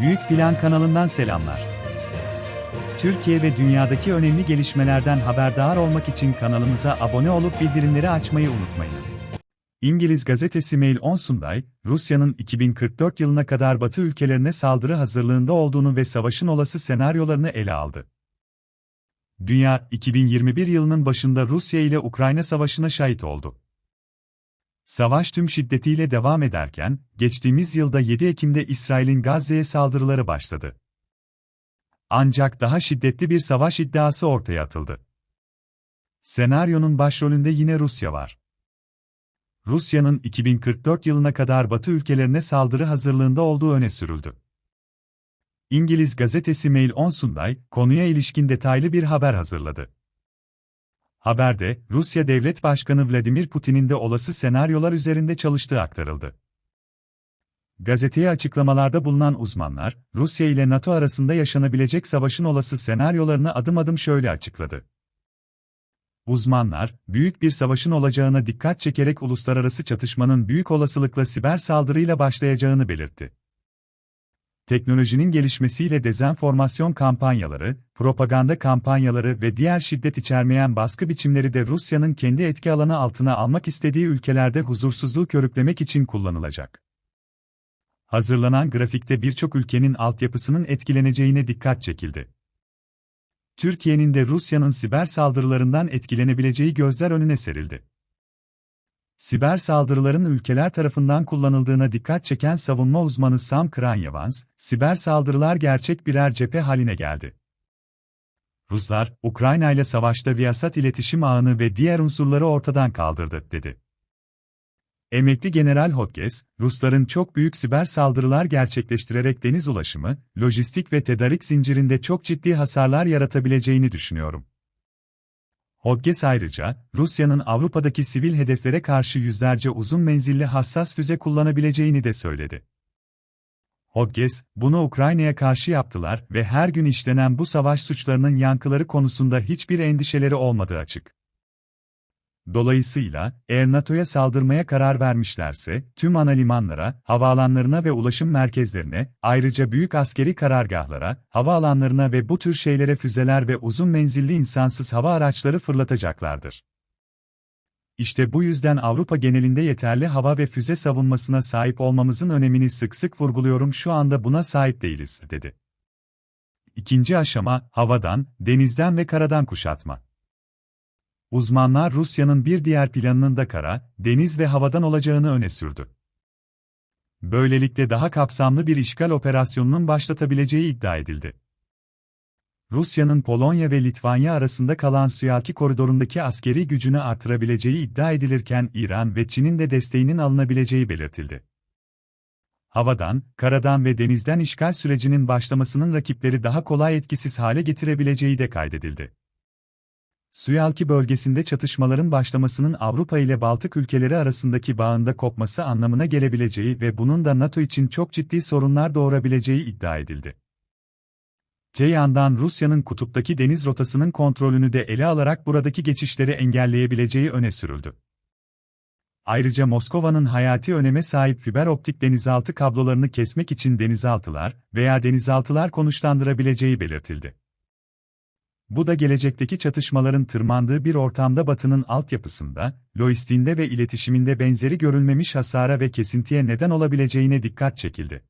Büyük Plan kanalından selamlar. Türkiye ve dünyadaki önemli gelişmelerden haberdar olmak için kanalımıza abone olup bildirimleri açmayı unutmayınız. İngiliz gazetesi Mail on Sunday, Rusya'nın 2044 yılına kadar Batı ülkelerine saldırı hazırlığında olduğunu ve savaşın olası senaryolarını ele aldı. Dünya, 2021 yılının başında Rusya ile Ukrayna savaşına şahit oldu. Savaş tüm şiddetiyle devam ederken, geçtiğimiz yılda 7 Ekim'de İsrail'in Gazze'ye saldırıları başladı. Ancak daha şiddetli bir savaş iddiası ortaya atıldı. Senaryonun başrolünde yine Rusya var. Rusya'nın 2044 yılına kadar Batı ülkelerine saldırı hazırlığında olduğu öne sürüldü. İngiliz gazetesi Mail on Sunday, konuya ilişkin detaylı bir haber hazırladı. Haberde, Rusya Devlet Başkanı Vladimir Putin'in de olası senaryolar üzerinde çalıştığı aktarıldı. Gazeteye açıklamalarda bulunan uzmanlar, Rusya ile NATO arasında yaşanabilecek savaşın olası senaryolarını adım adım şöyle açıkladı. Uzmanlar, büyük bir savaşın olacağına dikkat çekerek uluslararası çatışmanın büyük olasılıkla siber saldırıyla başlayacağını belirtti. Teknolojinin gelişmesiyle dezenformasyon kampanyaları, propaganda kampanyaları ve diğer şiddet içermeyen baskı biçimleri de Rusya'nın kendi etki alanı altına almak istediği ülkelerde huzursuzluğu körüklemek için kullanılacak. Hazırlanan grafikte birçok ülkenin altyapısının etkileneceğine dikkat çekildi. Türkiye'nin de Rusya'nın siber saldırılarından etkilenebileceği gözler önüne serildi. Siber saldırıların ülkeler tarafından kullanıldığına dikkat çeken savunma uzmanı Sam Kranyevans, siber saldırılar gerçek birer cephe haline geldi. Ruslar, Ukrayna ile savaşta Viyasat iletişim ağını ve diğer unsurları ortadan kaldırdı, dedi. Emekli General Hodges, Rusların çok büyük siber saldırılar gerçekleştirerek deniz ulaşımı, lojistik ve tedarik zincirinde çok ciddi hasarlar yaratabileceğini düşünüyorum. Hodges ayrıca, Rusya'nın Avrupa'daki sivil hedeflere karşı yüzlerce uzun menzilli hassas füze kullanabileceğini de söyledi. Hodges, bunu Ukrayna'ya karşı yaptılar ve her gün işlenen bu savaş suçlarının yankıları konusunda hiçbir endişeleri olmadığı açık. Dolayısıyla, eğer NATO'ya saldırmaya karar vermişlerse, tüm ana limanlara, havaalanlarına ve ulaşım merkezlerine, ayrıca büyük askeri karargahlara, havaalanlarına ve bu tür şeylere füzeler ve uzun menzilli insansız hava araçları fırlatacaklardır. İşte bu yüzden Avrupa genelinde yeterli hava ve füze savunmasına sahip olmamızın önemini sık sık vurguluyorum şu anda buna sahip değiliz, dedi. İkinci aşama, havadan, denizden ve karadan kuşatma. Uzmanlar Rusya'nın bir diğer planının da kara, deniz ve havadan olacağını öne sürdü. Böylelikle daha kapsamlı bir işgal operasyonunun başlatabileceği iddia edildi. Rusya'nın Polonya ve Litvanya arasında kalan Suyaki koridorundaki askeri gücünü artırabileceği iddia edilirken İran ve Çin'in de desteğinin alınabileceği belirtildi. Havadan, karadan ve denizden işgal sürecinin başlamasının rakipleri daha kolay etkisiz hale getirebileceği de kaydedildi. Suyalki bölgesinde çatışmaların başlamasının Avrupa ile Baltık ülkeleri arasındaki bağında kopması anlamına gelebileceği ve bunun da NATO için çok ciddi sorunlar doğurabileceği iddia edildi. Te yandan Rusya'nın kutuptaki deniz rotasının kontrolünü de ele alarak buradaki geçişleri engelleyebileceği öne sürüldü. Ayrıca Moskova'nın hayati öneme sahip fiber optik denizaltı kablolarını kesmek için denizaltılar veya denizaltılar konuşlandırabileceği belirtildi. Bu da gelecekteki çatışmaların tırmandığı bir ortamda Batı'nın altyapısında, lojistiğinde ve iletişiminde benzeri görülmemiş hasara ve kesintiye neden olabileceğine dikkat çekildi.